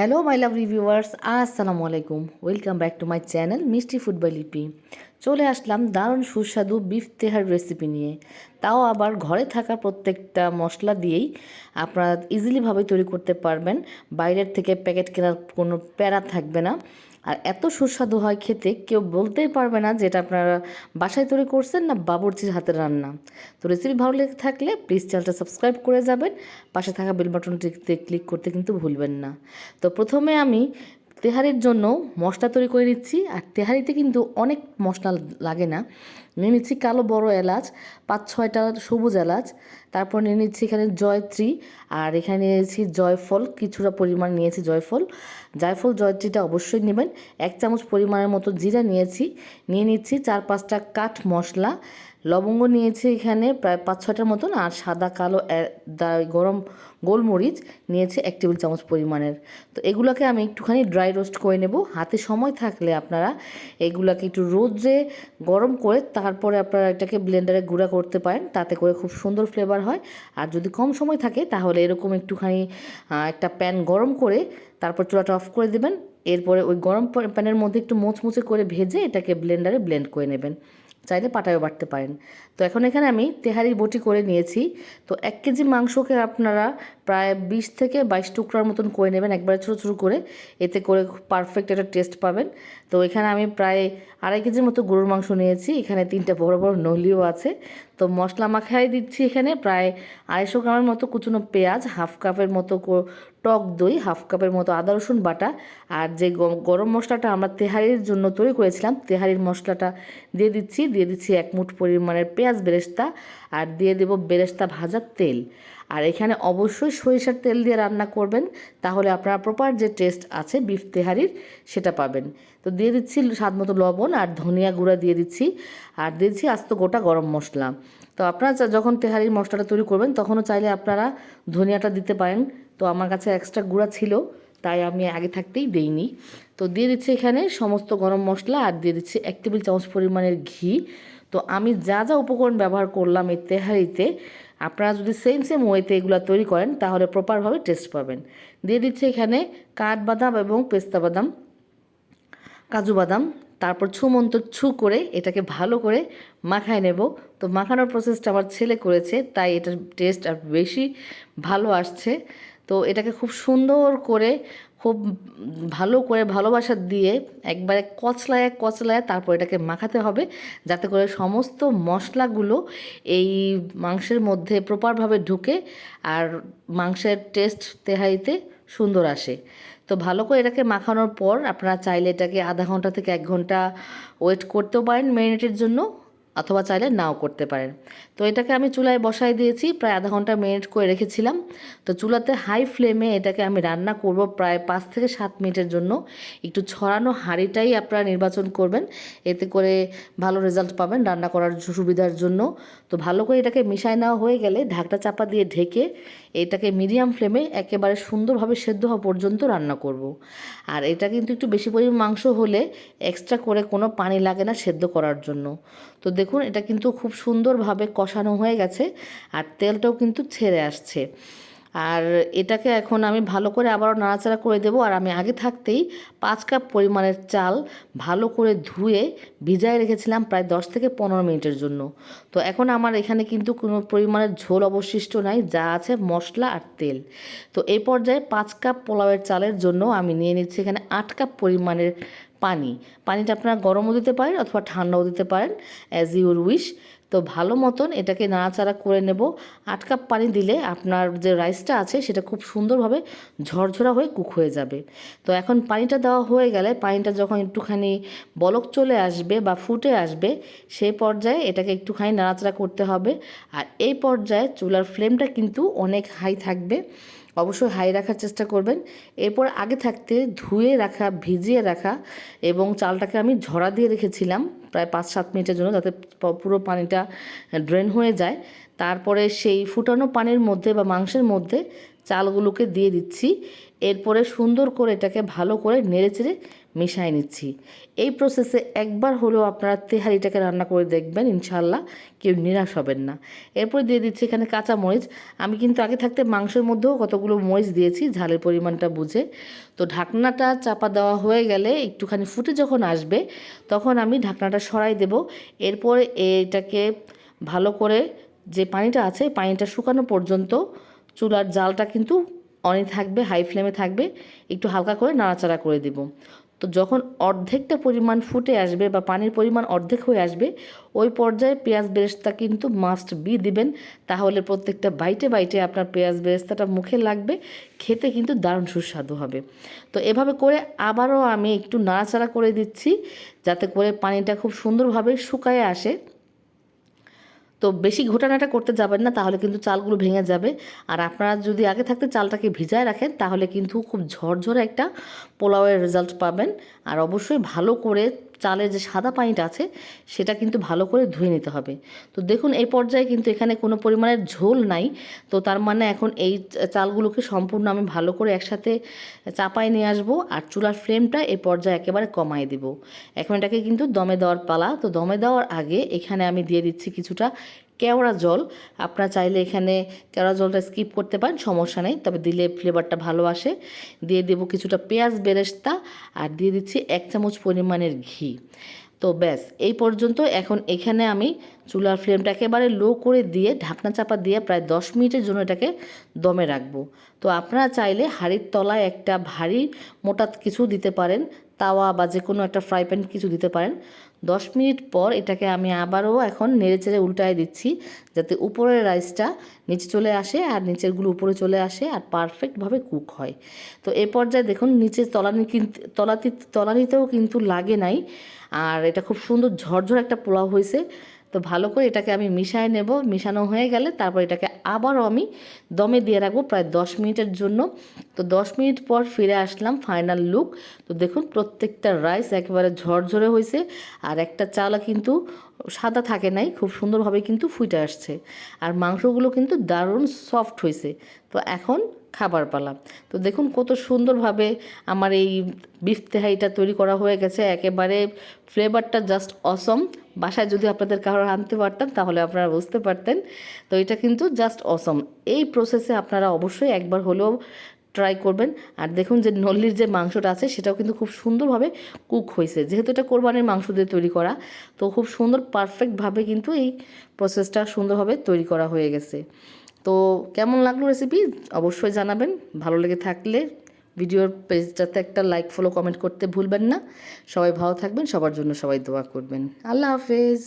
Hello my love reviewers আসসালামু আলাইকুম welcome back to my channel মিষ্টি ফুড বাই লিপি চলে আসলাম দারুণ সুস্বাদু বিফ তেহার রেসিপি নিয়ে। তাও আবার ঘরে থাকা প্রত্যেকটা মশলা দিয়েই আপনারা ইজিলিভাবে তৈরি করতে পারবেন। বাইরের থেকে প্যাকেট কেনার কোনো প্যারা থাকবে না। আর এত সুস্বাদু হয় খেতে, কেউ বলতেই পারবে না যেটা আপনারা বাসায় তৈরি করছেন না বাবরচির হাতের রান্না। তো রেসিপি ভালো লেগে থাকলে প্লিজ চ্যানেলটা সাবস্ক্রাইব করে যাবেন। পাশে থাকা বেল বাটনটিতে ক্লিক করতে কিন্তু ভুলবেন না। তো প্রথমে আমি তেহারির জন্য মশলা তৈরি করে নিচ্ছি। আর তেহারিতে কিন্তু অনেক মশলা লাগে না। নিয়ে নিচ্ছি কালো বড় এলাচ, পাঁচ ছয়টা সবুজ এলাচ, তারপর নিয়ে নিচ্ছি এখানে জয়ত্রী, আর এখানে নিয়েছি জয়ফল, কিছুটা পরিমাণ নিয়েছি জয়ফল। জয়ফল, জয়ত্রীটা অবশ্যই নেবেন। এক চামচ পরিমাণের মতো জিরা নিয়েছি। নিয়ে নিচ্ছি চার পাঁচটা কাঠ মশলা। লবঙ্গ নিয়েছি এখানে প্রায় পাঁচ ছটার মতন, আর সাদা কালো গরম গোলমরিচ নিয়েছি এক টেবিল চামচ পরিমাণের। তো এগুলোকে আমি একটুখানি ড্রাই রোস্ট করে নেব। হাতে সময় থাকলে আপনারা এগুলাকে একটু রোদ্রে গরম করে তারপরে আপনারা এটাকে ব্লেন্ডারে গুঁড়া করতে পারেন। তাতে করে খুব সুন্দর ফ্লেভার হয়। আর যদি কম সময় থাকে তাহলে এরকম একটুখানি একটা প্যান গরম করে তারপর চুলাটা অফ করে দেবেন। এরপরে ওই গরম প্যানের মধ্যে একটু মোচমুচে করে ভেজে এটাকে ব্লেন্ডারে ব্লেন্ড করে নেবেন। চাইলে পাটায়ও বাটতে পারেন। তো এখন এখানে আমি তেহারির বটি করে নিয়েছি। তো এক কেজি মাংসকে আপনারা প্রায় বিশ থেকে বাইশ টুকরার মতন করে নেবেন, একবারে ছোটো ছোটো করে। এতে করে পারফেক্ট একটা টেস্ট পাবেন। তো এখানে আমি প্রায় আড়াই কেজির মতো গরুর মাংস নিয়েছি। এখানে তিনটা বড় বড় নলিও আছে। তো মশলা মাখাই দিচ্ছি এখানে প্রায় আড়াইশো গ্রামের মতো কুচনো পেঁয়াজ, হাফ কাপের মতো টক দই, হাফ কাপের মতো আদা, রসুন বাটা। আর যে গরম মশলাটা আমরা তেহারির জন্য তৈরি করেছিলাম, তেহারির মশলাটা দিয়ে দিচ্ছি। দিয়ে দিচ্ছি এক মুঠ পরিমাণের পেঁয়াজ বেরেস্তা। আর দিয়ে দেব বেরেস্তা ভাজার তেল। আর এখানে অবশ্যই সরিষার তেল দিয়ে রান্না করবেন, তাহলে আপনারা প্রপার যে টেস্ট আছে বিফ তেহারির সেটা পাবেন। তো দিয়ে দিচ্ছি স্বাদ মতো লবণ আর ধনিয়া গুঁড়া দিয়ে দিচ্ছি, আর দিয়ে দিচ্ছি আস্ত গোটা গরম মশলা। তো আপনারা যখন তেহারির মশলাটা তৈরি করবেন, তখনও চাইলে আপনারা ধনিয়াটা দিতে পারেন। তো আমার কাছে এক্সট্রা গুঁড়া ছিল, তাই আমি আগে থাকতেই দেইনি। তো দিয়ে দিচ্ছি এখানে সমস্ত গরম মশলা, আর দিয়ে দিচ্ছি এক টেবিল চামচ পরিমাণের ঘি। তো আমি যা যা উপকরণ ব্যবহার করলাম এই তেহারিতে আপনারা যদি সেম সেম ওয়েতে এগুলো তৈরি করেন, তাহলে প্রপারভাবে টেস্ট পাবেন। দিয়ে দিচ্ছে এখানে কাঠবাদাম এবং পেস্তা বাদাম কাজু বাদাম। তারপর ছুমন্ত ছু করে এটাকে ভালো করে মাখায় নেব। তো মাখানোর প্রসেসটা আমার ছেলে করেছে, তাই এটার টেস্ট আর বেশি ভালো আসছে। তো এটাকে খুব সুন্দর করে, খুব ভালো করে ভালোবাসা দিয়ে একবারে কচলায় কচলায় তারপর এটাকে মাখাতে হবে, যাতে করে সমস্ত মশলাগুলো এই মাংসের মধ্যে প্রপারভাবে ঢুকে আর মাংসের টেস্ট তেহারিতে সুন্দর আসে। তো ভালো করে এটাকে মাখানোর পর আপনারা চাইলে এটাকে আধা ঘণ্টা থেকে এক ঘণ্টা ওয়েট করতেও পারেন মেরিনেটের জন্য। অথবা চাইলে নাও করতে পারেন। তো এটাকে আমি চুলায় বসাই দিয়েছি, প্রায় আধা ঘণ্টা মেরিনেট করে রেখেছিলাম। তো চুলাতে হাই ফ্লেমে এটাকে আমি রান্না করব প্রায় পাঁচ থেকে সাত মিনিটের জন্য। একটু ছড়ানো হাঁড়িটাই আপনারা নির্বাচন করবেন, এতে করে ভালো রেজাল্ট পাবেন রান্না করার সুবিধার জন্য। তো ভালো করে এটাকে মিশাই নেওয়া হয়ে গেলে ঢাকটা চাপা দিয়ে ঢেকে এটাকে মিডিয়াম ফ্লেমে একেবারে সুন্দরভাবে সেদ্ধ হওয়া পর্যন্ত রান্না করব। আর এটা কিন্তু একটু বেশি পরিমাণ মাংস হলে এক্সট্রা করে কোনো পানি লাগে না সেদ্ধ করার জন্য তো দেখুন, এটা কিন্তু খুব সুন্দরভাবে কষানো হয়ে গেছে আর তেলটাও কিন্তু ছেড়ে আসছে আর এটাকে এখন আমি ভালো করে আবারও নাড়াচাড়া করে দেবো আর আমি আগে থাকতেই পাঁচ কাপ পরিমাণের চাল ভালো করে ধুয়ে ভিজায় রেখেছিলাম প্রায় দশ থেকে পনেরো মিনিটের জন্য। তো এখন আমার এখানে কিন্তু কোনো পরিমাণের ঝোল অবশিষ্ট নাই, যা আছে মশলা আর তেল। তো এই পর্যায়ে পাঁচ কাপ পোলাওয়ের চালের জন্য আমি নিয়ে নিচ্ছি এখানে আট কাপ পরিমাণের পানি। পানিটা আপনারা গরমও দিতে পারেন অথবা ঠান্ডাও দিতে পারেন অ্যাজ ইউর উইশ তো ভালো মতন এটাকে নাড়াচাড়া করে নেব। আট কাপ পানি দিলে আপনার যে রাইসটা আছে সেটা খুব সুন্দরভাবে ঝরঝরা হয়ে কুক হয়ে যাবে। তো এখন পানিটা দেওয়া হয়ে গেলে পানিটা যখন একটুখানি বলক চলে আসবে বা ফুটে আসবে সেই পর্যায়ে এটাকে একটুখানি নাড়াচাড়া করতে হবে। আর এই পর্যায়ে চুলার ফ্লেমটা কিন্তু অনেক হাই থাকবে। অবশ্যই হাই রাখার চেষ্টা করবেন। এরপর আগে থাকতে ধুয়ে রাখা, ভিজিয়ে রাখা এবং চালটাকে আমি ঝরা দিয়ে রেখেছিলাম প্রায় পাঁচ সাত মিনিটের জন্য যাতে পুরো পানিটা ড্রেন হয়ে যায়। তারপরে সেই ফুটানো পানির মধ্যে বা মাংসের মধ্যে চালগুলোকে দিয়ে দিচ্ছি। এরপরে সুন্দর করে এটাকে ভালো করে নেড়ে চেড়ে মিশাই নিচ্ছি। এই প্রসেসে একবার হলেও আপনারা তেহারিটাকে রান্না করে দেখবেন ইনশাল্লাহ কেউ নিরাশ হবেন না। এরপর দিয়ে দিচ্ছি এখানে কাঁচা মরিচ। আমি কিন্তু আগে থাকতে মাংসের মধ্যেও কতগুলো মরিচ দিয়েছি, ঝালের পরিমাণটা বুঝে। তো ঢাকনাটা চাপা দেওয়া হয়ে গেলে একটুখানি ফুটে যখন আসবে, তখন আমি ঢাকনাটা সরাই দেব। এরপরে এটাকে ভালো করে যে পানিটা আছে পানিটা শুকানো পর্যন্ত চুলার জালটা কিন্তু অনে থাকবে হাই ফ্লেমে থাকবে। একটু হালকা করে নাড়াচাড়া করে দেব। তো যখন অর্ধেকটা পরিমাণ ফুটে আসবে বা পানির পরিমাণ অর্ধেক হয়ে আসবে, ওই পর্যায়ে পেঁয়াজ বেরেস্তা কিন্তু মাস্ট বি দিবেন। তাহলে প্রত্যেকটা বাইটে বাইটে আপনার পেঁয়াজ বেরেস্তাটা মুখে লাগবে, খেতে কিন্তু দারুণ সুস্বাদু হবে। তো এভাবে করে আবারও আমি একটু নাড়াচাড়া করে দিচ্ছি, যাতে করে পানিটা খুব সুন্দরভাবে শুকায় আসে। তো বেশি ঘোটানাটা করতে যাবেন না, তাহলে কিন্তু চালগুলো ভেঙে যাবে। আর আপনারা যদি আগে থাকতে চালটাকে ভিজায় রাখেন, তাহলে কিন্তু খুব ঝরঝরে একটা পোলাওয়ের রেজাল্ট পাবেন। আর অবশ্যই ভালো করে চালের যে সাদা পানিটা আছে, সেটা কিন্তু ভালো করে ধুয়ে নিতে হবে। তো দেখুন, এই পর্যায়ে কিন্তু এখানে কোনো পরিমাণের ঝোল নাই। তো তার মানে এখন এই চালগুলোকে সম্পূর্ণ আমি ভালো করে একসাথে চাপায় নিয়ে আসব আর চুলার ফ্লেমটা এই পর্যায়ে একেবারে কমাই দেব। এখন এটাকে কিন্তু দমে দেওয়ার পালা। তো দমে দেওয়ার আগে এখানে আমি দিয়ে দিচ্ছি কিছুটা কেওড়া জল। আপনারা চাইলে এখানে কেওড়া জলটা স্কিপ করতে পারেন, সমস্যা নেই। তবে দিলে ফ্লেভারটা ভালো আসে। দিয়ে দেবো কিছুটা পেঁয়াজ বেরেস্তা আর দিয়ে দিচ্ছি এক চামচ পরিমাণের ঘি। তো ব্যাস, এই পর্যন্ত এখন এখানে আমি চুলার ফ্লেমটা একেবারে লো করে দিয়ে ঢাকনা চাপা দিয়ে প্রায় দশ মিনিটের জন্য এটাকে দমে রাখব। তো আপনারা চাইলে হাঁড়ির তলায় একটা ভারী মোটা কিছু দিতে পারেন, তাওয়া বা যে কোনো একটা ফ্রাই প্যান কিছু দিতে পারেন। দশ মিনিট পর এটাকে আমি আবারও এখন নেড়েচেড়ে উল্টায় দিচ্ছি যাতে উপরের রাইসটা নিচে চলে আসে আর নিচেরগুলো উপরে চলে আসে আর পারফেক্টভাবে কুক হয়। তো এ পর্যায়ে দেখুন নিচে তলানি কিন্তু তলাতি, তলানিতেও কিন্তু লাগে নাই। আর এটা খুব সুন্দর ঝরঝর একটা পোলাও হয়েছে। তো ভালো করে এটাকে আমি মিশায় নেব। মিশানো হয়ে গেলে তারপর এটাকে আবারও আমি দমে দিয়ে রাখব প্রায় দশ মিনিটের জন্য। তো দশ মিনিট পর ফিরে আসলাম ফাইনাল লুক। তো দেখুন প্রত্যেকটা রাইস একেবারে ঝরঝরে হয়েছে আর একটা চালা কিন্তু সাদা থাকে নাই, খুব সুন্দরভাবে কিন্তু ফুটে আসছে। আর মাংসগুলো কিন্তু দারুণ সফট হয়েছে। তো এখন খাবার পালা তো দেখুন কত সুন্দরভাবে আমার এই বিফ তেহাইটা তৈরি করা হয়ে গেছে। একেবারে ফ্লেভারটা জাস্ট অসম বাসায় যদি আপনাদের কারোর আনতে পারতাম তাহলে আপনারা বুঝতে পারতেন। তো এটা কিন্তু জাস্ট অসম এই প্রসেসে আপনারা অবশ্যই একবার হলেও ট্রাই করবেন। আর দেখুন যে নল্লির যে মাংসটা আছে সেটাও কিন্তু খুব সুন্দরভাবে কুক হয়েছে। যেহেতু এটা কোরবানির মাংস দিয়ে তৈরি করা, তো খুব সুন্দর পারফেক্টভাবে কিন্তু এই প্রসেসটা সুন্দরভাবে তৈরি করা হয়ে গেছে। তো কেমন লাগল রেসিপি অবশ্যই জানাবেন। ভালো লেগে থাকলে ভিডিওর পেজটাতে একটা লাইক ফলো কমেন্ট করতে ভুলবেন না। সবাই ভালো থাকবেন, সবার জন্য সবাই দোয়া করবেন। আল্লাহ হাফেজ।